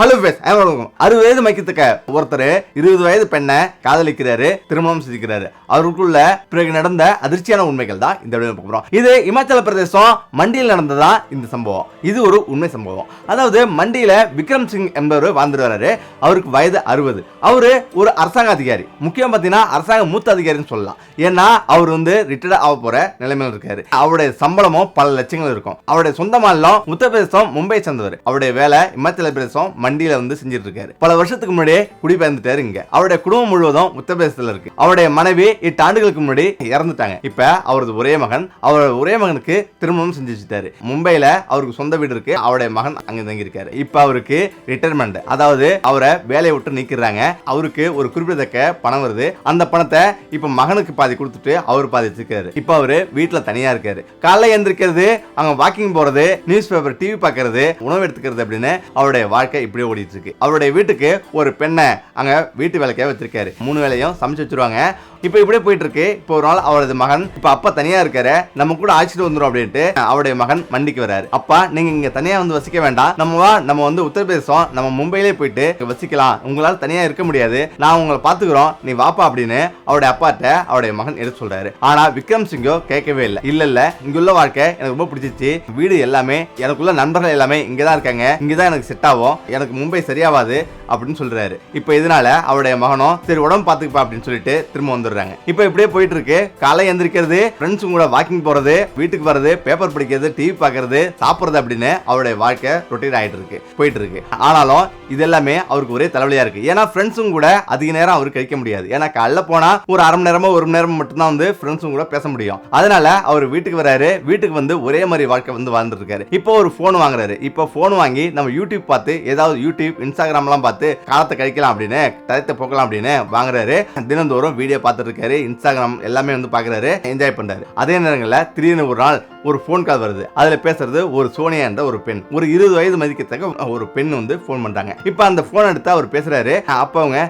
Hello base அறுபது வயது மைக்கத்துக்க ஒருத்தர் இருபது வயது பெண்ணை காதலிக்கிறாரு திருமணம் செஞ்சுக்கிறாரு. அவருக்குள்ள பிறகு நடந்த அதிர்ச்சியான உண்மைகள் தான் இந்த வீடியோ பார்க்க இது இமாச்சல பிரதேசம் மண்டியில் நடந்ததா இந்த சம்பவம்? இது ஒரு உண்மை சம்பவம். அதாவது மண்டியில விக்ரம் சிங் என்பவர் வாழ்ந்துட்டு வர்றாரு அவருக்கு வயது அறுபது. அவரு ஒரு அரசாங்க அதிகாரி. முக்கியம் பார்த்தீங்கன்னா அரசாங்க மூத்த அதிகாரின்னு சொல்லலாம். ஏன்னா அவர் வந்து ரிட்டையர்ட் ஆக போற நிலைமையில் இருக்காரு. அவருடைய சம்பளமும் பல லட்சங்கள் இருக்கும். அவருடைய சொந்த மாநிலம் உத்தரப்பிரதேசம் மும்பை சேர்ந்தவர். அவருடைய வேலை இமாச்சல பிரதேசம் மண்டியில வந்து செஞ்சுட்டு இருக்காரு பல வருஷத்துக்கு முன்னாடியே குடிபெயர்ந்துட்டாரு இங்க. அவருடைய குடும்பம் முழுவதும் உத்தரப்பிரதேசத்துல இருக்கு. அவருடைய மனைவி எட்டு ஆண்டுகளுக்கு முன்னாடி இறந்துட்டாங்க. இப்ப அவரது ஒரே மகன் அவரோட ஒரே மகனுக்கு திருமணம் செஞ்சு வச்சுட்டாரு. மும்பையில அவருக்கு சொந்த வீடு இருக்கு. அவருடைய மகன் அங்க தங்கி இருக்காரு இப்ப அவருக்கு ரிட்டையர்மெண்ட் அதாவது அவரை வேலையை விட்டு நீக்கிறாங்க அவருக்கு ஒரு குறிப்பிடத்தக்க பணம் வருது. அந்த பணத்தை இப்ப மகனுக்கு பாதி கொடுத்துட்டு அவர் பாதி வச்சிருக்காரு. இப்ப அவரு வீட்டுல தனியா இருக்காரு. காலைல எந்திரிக்கிறது அங்க வாக்கிங் போறது நியூஸ் பேப்பர் டிவி பார்க்கறது உணவு எடுத்துக்கிறது அப்படின்னு அவருடைய வாழ்க்கை இப்படியே ஓடிட்டு இருக்கு. அவருடைய வீட்டுக்கு ஒரு பெண்ணை அங்க வீட்டு வேலைக்காக வச்சிருக்காரு. மூணு வேலையும் சமைச்சு வச்சிருவாங்க. இப்போ இப்படியே போயிட்டு இருக்கு இப்போ ஒரு நாள் அவரது மகன் இப்போ அப்பா தனியா இருக்காரு. நம்ம கூட அழைச்சிட்டு வந்துரும் அப்படின்ட்டு அவருடைய மகன் மண்டிக்கு வராரு அப்பா நீங்க இங்க தனியா வந்து வசிக்க வேண்டாம். நம்ம வா நம்ம வந்து உத்தரப்பிரதேசம் நம்ம மும்பையிலே போயிட்டு வசிக்கலாம். உங்களால தனியா இருக்க முடியாது. நான் உங்களை பாத்துக்கிறோம் நீ வாப்பா அப்படின்னு அவருடைய அப்பாட்ட அவருடைய மகன் எடுத்து சொல்றாரு. ஆனா விக்ரம் சிங்கோ கேட்கவே இல்லை. இல்ல இல்ல இங்க உள்ள வாழ்க்கை எனக்கு ரொம்ப பிடிச்சிச்சு வீடு எல்லாமே எனக்குள்ள நண்பர்கள் எல்லாமே இங்கதான் இருக்காங்க. இங்கதான் எனக்கு செட் ஆகும். எனக்கு மும்பை சரியாவாது அப்படின்னு சொல்றாரு. இப்போ இதனால அவருடைய மகனும் சரி உடம்பு பாத்துக்கப்பா அப்படின்னு சொல்லிட்டு திரும்ப வந்துடுறாங்க இப்போ இப்படியே போயிட்டு இருக்கு காலை எந்திரிக்கிறது ஃப்ரெண்ட்ஸ் கூட வாக்கிங் போறது வீட்டுக்கு வர்றது பேப்பர் படிக்கிறது டிவி பார்க்கறது சாப்பிடுறது அப்படின்னு அவருடைய வாழ்க்கை ரொட்டீன் ஆயிட்டு இருக்கு போயிட்டு இருக்கு ஆனாலும் இது எல்லாமே அவருக்கு ஒரே தலைவலியா இருக்கு. ஏன்னா ஃப்ரெண்ட்ஸும் கூட அதிக நேரம் அவர் கழிக்க முடியாது. ஏன்னா காலைல போனா ஒரு அரை மணி நேரமோ ஒரு மணி நேரம் மட்டும்தான் வந்து ஃப்ரெண்ட்ஸும் கூட பேச முடியும். அதனால அவர் வீட்டுக்கு வராரு வீட்டுக்கு வந்து ஒரே மாதிரி வாழ்க்கை வந்து வாழ்ந்துட்டு இருக்காரு இப்போ ஒரு ஃபோன் வாங்குறாரு. இப்போ ஃபோன் வாங்கி நம்ம யூடியூப் பார்த்து ஏதாவது யூடியூப் இன்ஸ்டாகிராம்லாம் பார்த்து காலத்தை கழிக்கலாம் அப்படின்னு தரத்தை போக்கலாம் அப்படின்னு வாங்குறாரு. தினந்தோறும் வீடியோ பார்த்து பார்த்துட்டு இருக்காரு இன்ஸ்டாகிராம் எல்லாமே வந்து பார்க்கறாரு என்ஜாய் பண்ணுறாரு அதே நேரங்களில் திடீர்னு ஒரு நாள் ஒரு ஃபோன் கால் வருது. அதில் பேசுறது ஒரு சோனியா என்ற ஒரு பெண். ஒரு இருபது வயது மதிக்கத்தக்க ஒரு பெண் வந்து ஃபோன் பண்றாங்க. இப்போ அந்த ஃபோன் எடுத்து அவர் பேசுறாரு அப்போ அவங்க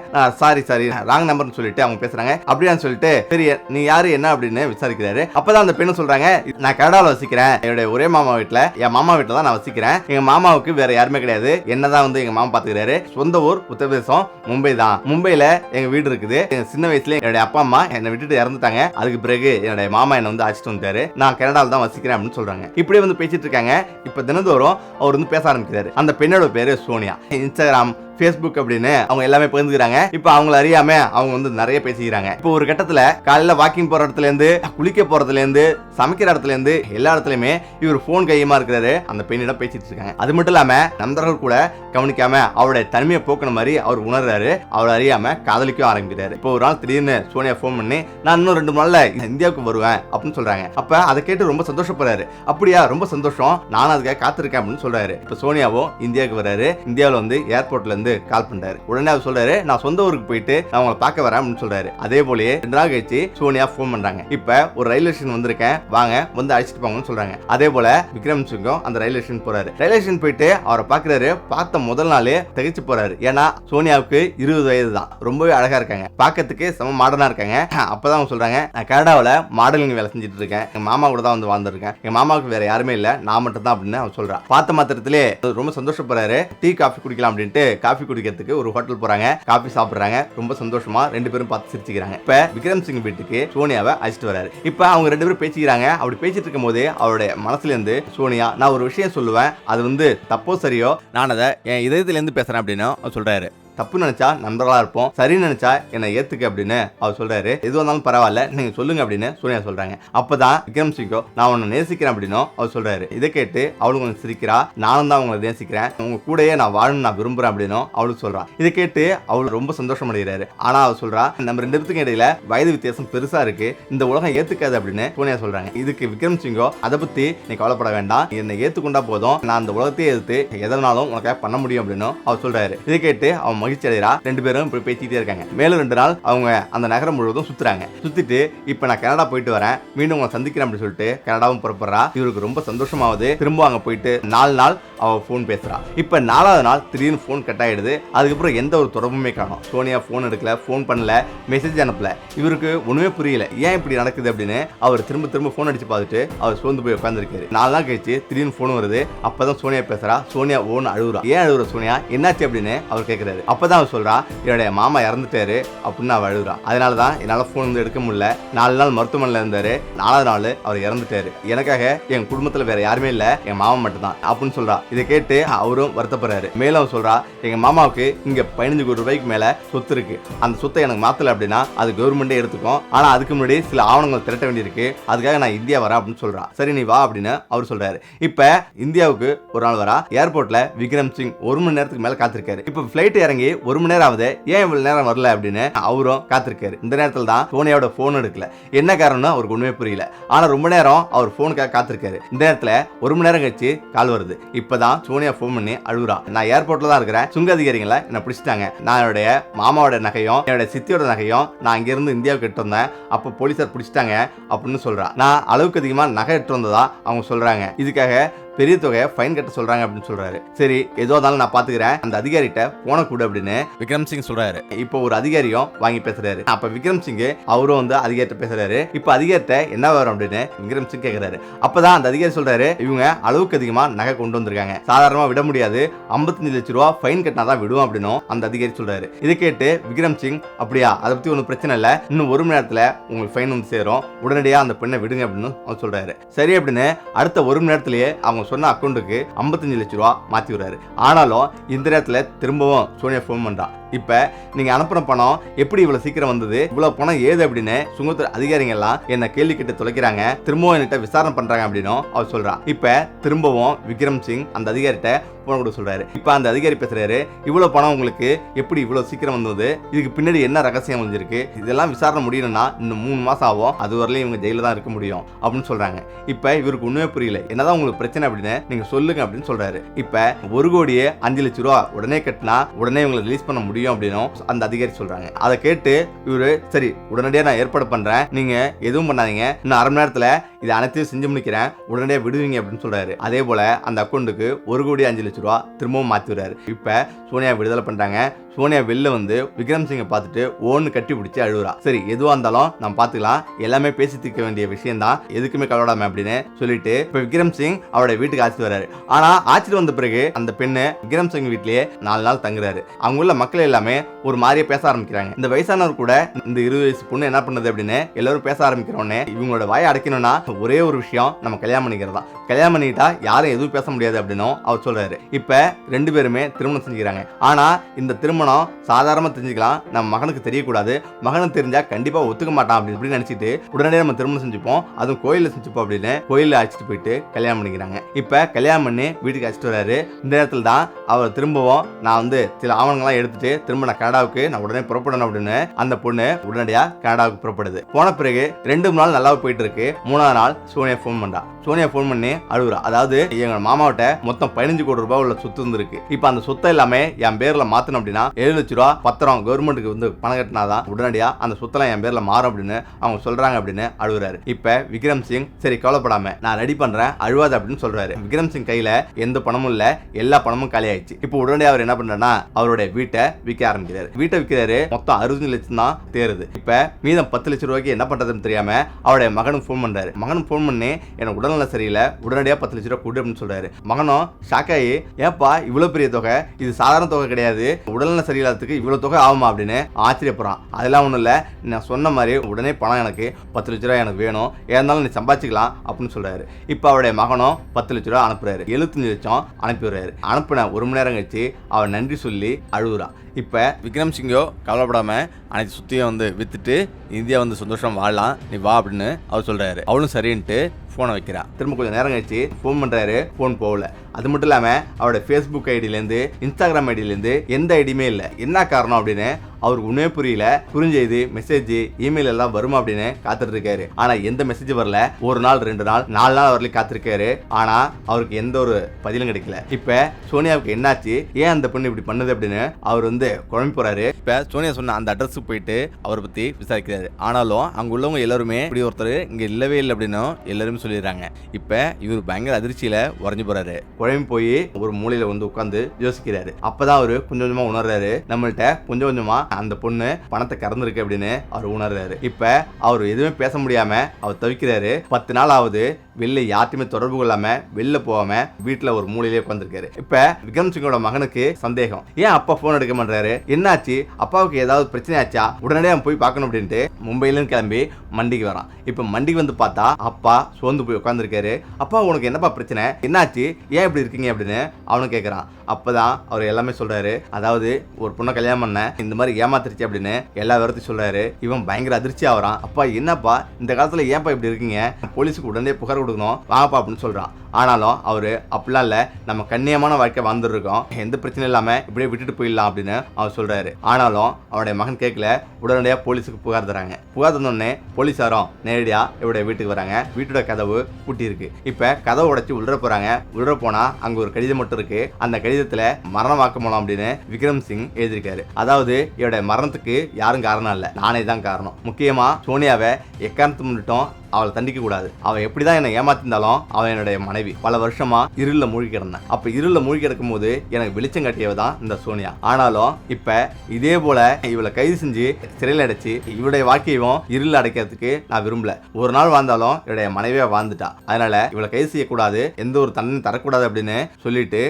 சாரி சாரி ராங் நம்பர்னு சொல்லிட்டு அவங்க பேசுறாங்க. அப்படின்னு சொல்லிட்டு சரி நீ யாரு என்ன? அப்படின்னு விசாரிக்கிறாரு. அப்பதான் அந்த பெண்ணு சொல்றாங்க நான் கனடாவில் வசிக்கிறேன். என்னுடைய ஒரே மாமா வீட்டில் என் மாமா வீட்டில் தான் நான் வசிக்கிறேன். எங்க மாமாவுக்கு வேற யாருமே கிடையாது. என்னதான் வந்து எங்க மாமா பாத்துக்கிறாரு சொந்த ஊர் உத்தரப்பிரதேசம் மும்பை தான். மும்பையில எங்க வீடு இருக்குது. சின்ன வயசுல என்னுடைய அப்பா அம்மா என்னை விட்டுட்டு இறந்துட்டாங்க. அதுக்கு பிறகு என்னுடைய மாமா என்னை வந்து அழைச்சிட்டு வந்தாரு நான் கனடாவில் தான் வசிக்கிறேன் அப்படின்னு சொல்றாங்க. இப்படியே வந்து பேசிட்டு இருக்காங்க. இப்ப தினந்தோறும் அவர் வந்து பேச ஆரம்பிக்கிறாரு. அந்த பெண்ணோட பேரு சோனியா. இன்ஸ்டாகிராம் ஃபேஸ்புக் அப்படின்னு அவங்க எல்லாமே பகிர்ந்துக்கிறாங்க இப்போ அவங்கள அறியாம அவங்க வந்து நிறைய பேசிக்கிறாங்க. இப்போ ஒரு கட்டத்துல காலையில வாக்கிங் போற இடத்துல இருந்து குளிக்க போறதுல இருந்து சமைக்கிற இடத்துல இருந்து எல்லா இடத்துலயுமே இவர் போன் கையமா இருக்கிறாரு. அந்த பெண்ணிடம் பேசிட்டு இருக்காங்க. அது மட்டும் இல்லாம நண்பர்கள் கூட கவனிக்காம அவருடைய தனிமையை போக்குன மாதிரி அவர் உணர்றாரு. அவர் அறியாம காதலிக்க ஆரம்பிக்கிறாரு. இப்போ ஒரு நாள் திடீர்னு சோனியா ஃபோன் பண்ணி நான் இன்னும் ரெண்டு நாள்ல இந்தியாவுக்கு வருவேன் அப்படின்னு சொல்றாங்க. அப்ப அதை கேட்டு ரொம்ப சந்தோஷப்படுறாரு. அப்படியா ரொம்ப சந்தோஷம். நானும் அதுக்காக காத்திருக்கேன் அப்படின்னு சொல்றாரு. இப்போ சோனியாவும் இந்தியாவுக்கு வராரு இந்தியாவில் வந்து ஏர்போர்ட்ல இருந்து வந்து கால் பண்றாரு உடனே அவர் சொல்றாரு நான் சொந்த ஊருக்கு போயிட்டு நான் உங்களை பார்க்க வரேன் அப்படின்னு சொல்றாரு. அதே போலயே ரெண்டு நாள் கழிச்சு சோனியா ஃபோன் பண்றாங்க. இப்ப ஒரு ரயில்வே ஸ்டேஷன் வந்திருக்கேன். வாங்க வந்து அழைச்சிட்டு போங்கன்னு சொல்றாங்க. அதே போல விக்ரம் சிங்கம் அந்த ரயில்வே ஸ்டேஷன் போறாரு. ரயில்வே ஸ்டேஷன் போயிட்டு அவரை பாக்குறாரு பார்த்த முதல் நாளே தகைச்சு போறாரு. ஏன்னா சோனியாவுக்கு இருபது வயது தான். ரொம்பவே அழகா இருக்காங்க. பார்க்கறதுக்கு செம மாடர்னா இருக்காங்க. அப்பதான் அவங்க சொல்றாங்க நான் கனடாவில் மாடலிங் வேலை செஞ்சுட்டு இருக்கேன் எங்க மாமா கூட தான் வந்து வாழ்ந்துருக்கேன். எங்க மாமாவுக்கு வேற யாருமே இல்ல. நான் மட்டும் தான் அப்படின்னு அவர் சொல்றான். பார்த்த மாத்திரத்திலே ரொம்ப சந்தோஷப்படுறாரு. டீ காஃபி குடிக்கலாம் அப்படின்ட்டு காஃபி குடிக்கிறதுக்கு ஒரு ஹோட்டல் போறாங்க. காஃபி சாப்பிடுறாங்க. ரொம்ப சந்தோஷமா ரெண்டு பேரும் பார்த்து சிரிச்சுக்கிறாங்க. இப்ப விக்ரம் சிங் வீட்டுக்கு சோனியாவை அழைச்சிட்டு வராரு இப்ப அவங்க ரெண்டு பேரும் பேசிக்கிறாங்க. அப்படி பேசிட்டு இருக்கும் போது அவருடைய மனசுல இருந்து சோனியா நான் ஒரு விஷயம் சொல்லுவேன். அது வந்து தப்போ சரியோ? நான் அதை என் இதயத்துல இருந்து பேசுறேன் அப்படின்னு சொல்றாரு. தப்பு நினைச்சா நண்பர்களா இருப்போம் சரி நினைச்சா என்னை ஏத்துக்க அப்படின்னு அவர் சொல்றாரு. எது வந்தாலும் பரவாயில்ல நீங்க சொல்லுங்க அப்படின்னு சோனியா சொல்றாங்க. அப்பதான் விக்ரம் சிங்கோ நான் உன்னை நேசிக்கிறேன் அப்படின்னு அவர் சொல்றாரு. இதை கேட்டு அவளும் கொஞ்சம் சிரிக்கிறா. நானும் தான் உங்களை நேசிக்கிறேன். உங்க கூடயே நான் வாழணும் நான் விரும்புறேன் அப்படின்னும் அவளுக்கு சொல்றா. இதை கேட்டு அவள் ரொம்ப சந்தோஷம் அடைகிறாரு ஆனா அவர் சொல்றா நம்ம ரெண்டு பேத்துக்கும் இடையில வயது வித்தியாசம் பெருசா இருக்கு. இந்த உலகம் ஏத்துக்காது அப்படின்னு சோனியா சொல்றாங்க. இதுக்கு விக்ரம் சிங்கோ அதை பத்தி நீ கவலைப்பட வேண்டாம். என்னை ஏத்துக்கொண்டா போதும். நான் அந்த உலகத்தையே எதிர்த்து எதனாலும் உனக்காக பண்ண முடியும் அப்படின்னு அவர் சொல்றாரு. இதை கேட்டு அவன் மகிழ்ச்சி அடைகிறா ரெண்டு பேரும் இப்படி பேசிக்கிட்டே இருக்காங்க. மேலும் ரெண்டு நாள் அவங்க அந்த நகரம் முழுவதும் சுத்துறாங்க. சுத்திட்டு இப்ப நான் கனடா போயிட்டு வரேன். மீண்டும் உங்களை சந்திக்கிறேன் அப்படின்னு சொல்லிட்டு கனடாவும் புறப்படுறா. இவருக்கு ரொம்ப சந்தோஷமாவது திரும்ப அங்க போயிட்டு நாலு நாள் அவ ஃபோன் பேசுறா. இப்ப நாலாவது நாள் திடீர்னு ஃபோன் கட் ஆயிடுது. அதுக்கப்புறம் எந்த ஒரு தொடர்புமே காணும். சோனியா ஃபோன் எடுக்கல ஃபோன் பண்ணல மெசேஜ் அனுப்பல. இவருக்கு ஒண்ணுமே புரியல. ஏன் இப்படி நடக்குது அப்படின்னு அவர் திரும்ப திரும்ப ஃபோன் அடிச்சு பார்த்துட்டு அவர் சோர்ந்து போய் உட்காந்துருக்காரு நாலு நாள் கழிச்சு திடீர்னு ஃபோன் வருது. அப்பதான் சோனியா பேசுறா. சோனியா ஓன் அழுகுறா ஏன் அழுகுற சோனியா? என்னாச்சு அப்படின்னு அவர் கேட்கிறாரு அப்போ தான் அவர் சொல்கிறா என்னுடைய மாமா இறந்துட்டாரு அப்படின்னு அவள் அழுகுறா. அதனால தான் என்னால் ஃபோன் வந்து எடுக்க முடியல. நாலு நாள் மருத்துவமனையில் இருந்தார். நாலாவது நாள் அவர் இறந்துட்டாரு. எனக்காக என் குடும்பத்தில் வேறு யாருமே இல்லை. என் மாமா மட்டும்தான் அப்படின்னு சொல்கிறா இதை கேட்டு அவரும் வருத்தப்படுறாரு. மேலும் அவர் சொல்கிறா எங்கள் மாமாவுக்கு இங்கே பதினஞ்சு கோடி ரூபாய்க்கு மேலே சொத்து இருக்கு. அந்த சொத்தை எனக்கு மாற்றலை அப்படின்னா அது கவர்மெண்ட்டே எடுத்துக்கும். ஆனால் அதுக்கு முன்னாடி சில ஆவணங்கள் திரட்ட வேண்டியிருக்கு. அதுக்காக நான் இந்தியா வரேன் அப்படின்னு சொல்கிறா சரி நீ வா அப்படின்னு அவர் சொல்கிறாரு இப்போ இந்தியாவுக்கு ஒரு நாள் வரா. ஏர்போர்ட்டில் விக்ரம் சிங் ஒரு மணி நேரத்துக்கு மேலே காத்திருக்காரு. இப்போ ஃப்ளைட் இறங்கி ஒரு மணி நேரம் ஆகுது ஏன் இவ்வளவு நேரம் வரல? அப்படின்னு அவரும் காத்திருக்காரு. இந்த நேரத்தில் தான் சோனியாவோட போன் எடுக்கல. என்ன காரணம்னு அவருக்கு ஒண்ணுமே புரியல. ஆனா ரொம்ப நேரம் அவர் போனுக்காக காத்திருக்காரு. இந்த நேரத்துல ஒரு மணி நேரம் கழிச்சு கால் வருது. இப்பதான் சோனியா ஃபோன் பண்ணி அழுகுறா. நான் ஏர்போர்ட்ல தான் இருக்கிறேன். சுங்க அதிகாரிகளை என்ன பிடிச்சிட்டாங்க. நான் என்னுடைய மாமாவோட நகையும் என்னோட சித்தியோட நகையும் நான் அங்கிருந்து இந்தியாவுக்கு எட்டு வந்தேன். அப்போ போலீசார் பிடிச்சிட்டாங்க அப்படின்னு சொல்றா. நான் அளவுக்கு அதிகமா நகை எட்டு வந்ததா அவங்க சொல்றாங்க. இதுக்காக பெரிய தொகையை ஃபைன் கட்ட சொல்றாங்க அப்படின்னு சொல்றாரு. சரி ஏதோ இருந்தாலும் நான் பாத்துக்கிறேன். அந்த அதிகாரிகிட்ட போன கூடு அப்படின்னு விக்ரம் சிங் சொல்றாரு. இப்போ ஒரு அதிகாரியும் வாங்கி பேசுறாரு. அப்ப விக்ரம் சிங் அவரும் வந்து அதிகாரிட்ட பேசுறாரு. இப்போ அதிகாரிட்ட என்ன வரும் அப்படின்னு விக்ரம் சிங் கேக்குறாரு. அப்பதான் அந்த அதிகாரி சொல்றாரு இவங்க அளவுக்கு அதிகமா நகை கொண்டு வந்திருக்காங்க. சாதாரணமா விட முடியாது. 55 லட்ச ரூபா ஃபைன் கட்டினா தான் விடுவோம் அப்படின்னும் அந்த அதிகாரி சொல்றாரு. இதை கேட்டு விக்ரம் சிங் அப்படியா அதை பத்தி ஒன்றும் பிரச்சனை இல்லை. இன்னும் ஒரு மணி நேரத்துல உங்களுக்கு ஃபைன் வந்து சேரும். உடனடியா அந்த பெண்ணை விடுங்க அப்படின்னு அவர் சொல்றாரு. சரி அப்படின்னு அடுத்த ஒரு மணி நேரத்திலேயே அவங்க சொன்ன அக்கௌண்ட்டுக்கு 55 லட்ச ரூபா மாத்தி விடுறாரு. ஆனாலும் இந்த நேரத்தில் திரும்பவும் சோனியா ஃபோன் பண்றா. இப்போ நீங்கள் அனுப்புன பணம் எப்படி இவ்வளோ சீக்கிரம் வந்தது? இவ்வளோ பணம் ஏது அப்படின்னு சுங்கத்துறை அதிகாரிங்க எல்லாம் என்னை கேள்வி கிட்ட தொலைக்கிறாங்க. திரும்பவும் என்கிட்ட விசாரணை பண்ணுறாங்க அப்படின்னும் அவர் சொல்கிறான் இப்போ திரும்பவும் விக்ரம் சிங் அந்த அதிகாரிகிட்ட போன கூட சொல்றாரு. இப்போ அந்த அதிகாரி பேசுறாரு இவ்வளோ பணம் உங்களுக்கு எப்படி இவ்வளோ சீக்கிரம் வந்தது? இதுக்கு பின்னாடி என்ன ரகசியம் வந்துருக்கு? இதெல்லாம் விசாரணை முடியணும்னா இன்னும் மூணு மாசம் ஆகும். அது வரலையும் இவங்க ஜெயில தான் இருக்க முடியும். அப்படின்னு சொல்றாங்க. இப்போ இவருக்கு ஒண்ணுமே புரியல. என்னதான் உங்களுக்கு பிரச்சனை அப்படின்னு நீங்க சொல்லுங்க அப்படின்னு சொல்றாரு. இப்போ ஒரு கோடியே அஞ்சு லட்ச ரூபா உடனே கட்டினா உடனே இவங்களை ரிலீஸ் பண்ண முடியும். அப்படின்னும் அந்த அதிகாரி சொல்றாங்க. அதை கேட்டு இவரு சரி உடனடியாக நான் ஏற்பாடு பண்றேன். நீங்க எதுவும் பண்ணாதீங்க. இன்னும் அரை மணி நேரத்தில் இது அனைத்தையும் செஞ்சு முடிக்கிறேன். உடனடியாக விடுவீங்க அப்படின்னு சொல்றாரு. அதே போல அந்த அக்கௌண்ட்டுக்கு ஒரு கோடி அஞ்சு லட்ச ரூபா திரும்பவும் மாத்தி இப்போ சோனியா விடுதலை பண்ணுறாங்க சோனியா வெளில வந்து விக்ரம் சிங்கை பார்த்துட்டு ஓன்னு கட்டி பிடிச்சி அழுகுறா சரி எதுவாக இருந்தாலும் நம்ம பார்த்துக்கலாம். எல்லாமே பேசி தீர்க்க வேண்டிய விஷயம் தான் எதுக்குமே கலவடாம அப்படின்னு சொல்லிட்டு இப்போ விக்ரம் சிங் அவருடைய வீட்டுக்கு அழைச்சிட்டு வர்றாரு. ஆனால் ஆட்சிட்டு வந்த பிறகு அந்த பெண்ணு விக்ரம் சிங் வீட்லயே நாலு நாள் தங்குறாரு. அவங்க உள்ள மக்கள் எல்லாமே ஒரு மாதிரியே பேச ஆரம்பிக்கிறாங்க. இந்த வயசானவர் கூட இந்த இருபது வயசு பொண்ணு என்ன பண்ணுது அப்படின்னு எல்லாரும் பேச ஆரம்பிக்கிறோன்னே இவங்களோட வாயை அடைக்கணும்னா ஒரே ஒரு விஷயம் நம்ம கல்யாணம் பண்ணிக்கிறது தான். கல்யாணம் பண்ணிட்டா யாரும் எதுவும் பேச முடியாது அப்படின்னும் அவர் சொல்றாரு. இப்ப ரெண்டு பேருமே திருமணம் செஞ்சுக்கிறாங்க. ஆனா இந்த திருமணம் சாதாரணமா தெரிஞ்சுக்கலாம். நம்ம மகனுக்கு தெரியக்கூடாது. மகனுக்கு தெரிஞ்சா கண்டிப்பா ஒத்துக்க மாட்டான் அப்படி இப்படின்னு நினைச்சிட்டு உடனடியாக நம்ம திருமணம் செஞ்சுப்போம். அதுவும் கோயிலில் செஞ்சுப்போம் அப்படின்னு கோயிலில் அழைச்சிட்டு போயிட்டு கல்யாணம் பண்ணிக்கிறாங்க. இப்போ கல்யாணம் பண்ணி வீட்டுக்கு அழைச்சிட்டு வராரு இந்த நேரத்தில் தான் அவர் திரும்பவும் நான் வந்து சில ஆவணங்கள்லாம் எடுத்துட்டு திரும்ப நான் கனடாவுக்கு நான் உடனே புறப்படணும் அப்படின்னு அந்த பொண்ணு உடனடியாக கனடாவுக்கு புறப்படுது. போன பிறகு ரெண்டு மூணு நாள் நல்லா போயிட்டு இருக்கு. மூணாவது நாள் சோனியா ஃபோன் பண்றா. சோனியா ஃபோன் பண்ணி அழுகுறா. அதாவது எங்க மாமாவிட்ட மொத்தம் பதினஞ்சு கோடி ரூபாய் உள்ள சொத்து இருந்திருக்கு. இப்போ அந்த சொத்தை எல்லாமே என் பேர்ல மாத்தணும் அப்படின்னா ஏழு லட்ச ரூபா பத்திரம் கவர்மெண்ட்டுக்கு வந்து பணம் கட்டினாதான் உடனடியா அந்த சொத்தெல்லாம் என் பேர்ல மாறும் அப்படின்னு அவங்க சொல்றாங்க அப்படின்னு அழுகுறாரு. இப்ப விக்ரம் சிங் சரி கவலைப்படாம நான் ரெடி பண்றேன். அழுவாது அப்படின்னு சொல்றாரு. விக்ரம் சிங் கையில எந்த பணமும் இல்ல. எல்லா பணமும் காலியாயிடுச்சு. இப்போ உடனடியாக அவர் என்ன பண்றாருன்னா அவருடைய வீட்டை விற்க ஆரம்பிக்கிறாரு வீட்டை விற்கிறாரு. மொத்தம் அறுபது லட்சம் தான் தேருது. இப்ப மீதம் பத்து லட்சம் ரூபாய்க்கு என்ன பண்றதுன்னு தெரியாம அவருடைய மகனுக்கு ஃபோன் பண்றாரு. மகனுக்கு ஃபோன் பண்ணி எனக்கு உடல்நல சரியில்லை உடனடியாக பத்து லட்ச ரூபா கொடு அப்படின்னு சொல்றாரு. மகனும் ஷாக் ஆகி ஏப்பா இவ்வளவு பெரிய தொகை? இது சாதாரண தொகை கிடையாது. உடல்நல சரியில்லாததுக்கு இவ்வளவு தொகை ஆகுமா அப்படின்னு ஆச்சரியப்படுறான். அதெல்லாம் ஒன்றும் இல்லை. நான் சொன்ன மாதிரி உடனே பணம் எனக்கு பத்து லட்ச ரூபா எனக்கு வேணும். இருந்தாலும் நீ சம்பாதிச்சிக்கலாம் அப்படின்னு சொல்றாரு. இப்போ அவருடைய மகனும் பத்து லட்ச ரூபா அனுப்புறாரு. எழுபத்தஞ்சு லட்சம் அனுப்பி விடுறாரு. அனுப்பின ஒரு மணி நேரம் கழிச்சு அவர் நன்றி சொல்லி அழுகுறான். இப்போ விக்ரம் சிங்கோ கவலைப்படாமல் அனைத்து சுற்றியும் வந்து விற்றுட்டு இந்தியா வந்து சந்தோஷம் வாழலாம். நீ வா அப்படின்னு அவர் சொல்கிறாரு அவளும் சரின்ட்டு ஃபோனை வைக்கிறா. திரும்ப கொஞ்சம் நேரம் கழிச்சு ஃபோன் பண்ணுறாரு ஃபோன் போகல. அது மட்டும் இல்லாமல் அவரோட ஃபேஸ்புக் ஐடியிலேருந்து இன்ஸ்டாகிராம் ஐடியிலேருந்து எந்த ஐடியுமே இல்லை. என்ன காரணம் அப்படின்னு அவருக்கு உண்மையே புரியல. புரிஞ்சது மெசேஜ் இமெயில் எல்லாம் வருமா அப்படின்னு காத்துட்டு இருக்காரு. ஆனா எந்த மெசேஜ் வரல. ஒரு நாள் ரெண்டு நாள் நாலு நாள் வரலையும் காத்திருக்காரு. ஆனா அவருக்கு எந்த ஒரு பதிலும் கிடைக்கல. இப்ப சோனியாவுக்கு என்னாச்சு? ஏன் அந்த பொண்ணு இப்படி பண்ணுது அப்படின்னு அவர் வந்து குழம்பி போறாரு. இப்ப சோனியா சொன்ன அந்த அட்ரஸுக்கு போயிட்டு அவரை பத்தி விசாரிக்கிறாரு. ஆனாலும் அங்க உள்ளவங்க எல்லாருமே இப்படி ஒருத்தர் இங்க இல்லவே இல்லை அப்படின்னு எல்லாருமே சொல்லிடுறாங்க. இப்ப இவர் பயங்கர அதிர்ச்சியில உறைஞ்சு போறாரு. குழம்பு போய் ஒரு மூலையில வந்து உட்காந்து யோசிக்கிறாரு. அப்பதான் அவரு கொஞ்சம் கொஞ்சமா உணர்றாரு. நம்மள்ட்ட கொஞ்சம் கொஞ்சமா அந்த பொண்ணு பணத்தை கறந்துருக்கு அப்படின்னு அவர் உணர்றாரு. இப்ப அவர் எதுவுமே பேச முடியாம அவர் தவிக்கிறாரு. பத்து நாள் ஆகுது. வெளில யார்த்தையுமே தொடர்பு கொள்ளாம வெளில போகாம வீட்டுல ஒரு மூலையிலே உட்காந்துருக்காரு இப்ப விக்ரம் சிங்கோட மகனுக்கு சந்தேகம். ஏன் அப்பா போன் எடுக்க மாட்டாரு என்னாச்சு? அப்பாவுக்கு ஏதாவது பிரச்சனை ஆச்சா? உடனடியாக போய் பார்க்கணும் அப்படின்ட்டு மும்பையிலும் கிளம்பி மண்டிக்கு வரான். இப்ப மண்டிக்கு வந்து பார்த்தா அப்பா வந்து போய் உட்காந்துருக்காரு அப்பா உனக்கு என்னப்பா பிரச்சனை? என்னாச்சு? ஏன் இப்படி இருக்கீங்க அப்படின்னு அவனு கேட்குறான் அப்போ தான் அவர் எல்லாமே சொல்கிறாரு அதாவது ஒரு பொண்ணை கல்யாணம் பண்ண இந்த மாதிரி ஏமாத்திருச்சு அப்படின்னு எல்லா விவரத்தையும் சொல்கிறாரு இவன் பயங்கர அதிர்ச்சி ஆகுறான். அப்பா என்னப்பா இந்த காலத்தில் ஏன்ப்பா இப்படி இருக்கீங்க? போலீஸுக்கு உடனே புகார் கொடுக்கணும். வாங்கப்பா அப்படின்னு சொல்கிறான் ஆனாலும் அவர் அப்படிலாம் இல்லை நம்ம கண்ணியமான வாழ்க்கை வாழ்ந்துருக்கோம். எந்த பிரச்சனையும் இல்லாமல் இப்படியே விட்டுட்டு போயிடலாம் அப்படின்னு அவர் சொல்கிறாரு ஆனாலும் அவருடைய மகன் கேட்கல உடனடியாக போலீஸுக்கு புகார் தராங்க. புகார் தந்தோடனே போலீஸாரும் நேரடியாக இவருடைய வீட்டுக்கு வராங்க. வீட்டோட கதவு பூட்டி இருக்கு இப்ப கதவை உடைச்சி உள்ள போகிறாங்க உள்ள போனால் அங்கே ஒரு கடிதம் மட்டும் இருக்கு. அந்த கடிதத்துல மரண வாக்குமூலம் அப்படின்னு விக்ரம் சிங் எழுதியிருக்காரு. அதாவது இவருடைய மரணத்துக்கு யாரும் காரணம் இல்லை. நானே தான் காரணம். முக்கியமாக சோனியாவை எக்காரணத்து முன்னிட்டும் அவளை தண்டிக்க கூடாது. அவ எப்படிதான் என்னை ஏமாத்திருந்தாலும் அவன் என்னுடைய மனைவி. பல வருஷமா இருளில் மூழ்கி கிடந்தேன். அப்ப இருளில் மூழ்கி கிடக்கும் போது எனக்கு வெளிச்சம் காட்டியவ தான் இந்த சோனியா. ஆனாலும் இப்ப இதே போல இவளை கைது செஞ்சு சிறையில் அடைச்சு இவளுடைய வாழ்க்கையும் இருளில் அடைக்கிறதுக்கு நான் விரும்பல. ஒரு நாள் வாழ்ந்தாலும் என்னுடைய மனைவியா வாழ்ந்துட்டா. அதனால இவளை கைது செய்யக்கூடாது எந்த ஒரு தண்டனை தரக்கூடாது அப்படின்னு சொல்லிட்டு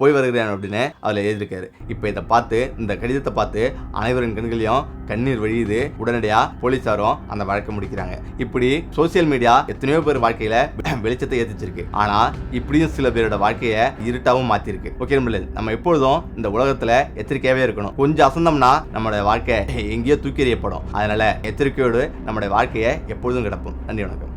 போய் வருகிறேன் அப்படின்னு அதில் எழுதியிருக்காரு. இப்போ இதை பார்த்து இந்த கடிதத்தை பார்த்து அனைவரின் கண்களையும் கண்ணீர் வழியுது. உடனடியாக போலீஸாரும் அந்த வழக்கை முடிக்கிறாங்க. இப்படி சோசியல் சோசியல் மீடியா எத்தனையோ பேர் வாழ்க்கையில வெளிச்சத்தை ஏத்திச்சிருக்கு. ஆனா இப்படியும் சில பேரோட வாழ்க்கையை இருட்டாவும் மாத்திருக்கு. ஓகே நண்பர்களே, நம்ம எப்பொழுதும் இந்த உலகத்துல எச்சரிக்கையாவே இருக்கணும். கொஞ்சம் அசந்தம்னா நம்மளோட வாழ்க்கை எங்கேயோ தூக்கி எறியப்படும். அதனால எச்சரிக்கையோடு நம்மளுடைய வாழ்க்கையை எப்பொழுதும் கிடப்போம். நன்றி வணக்கம்.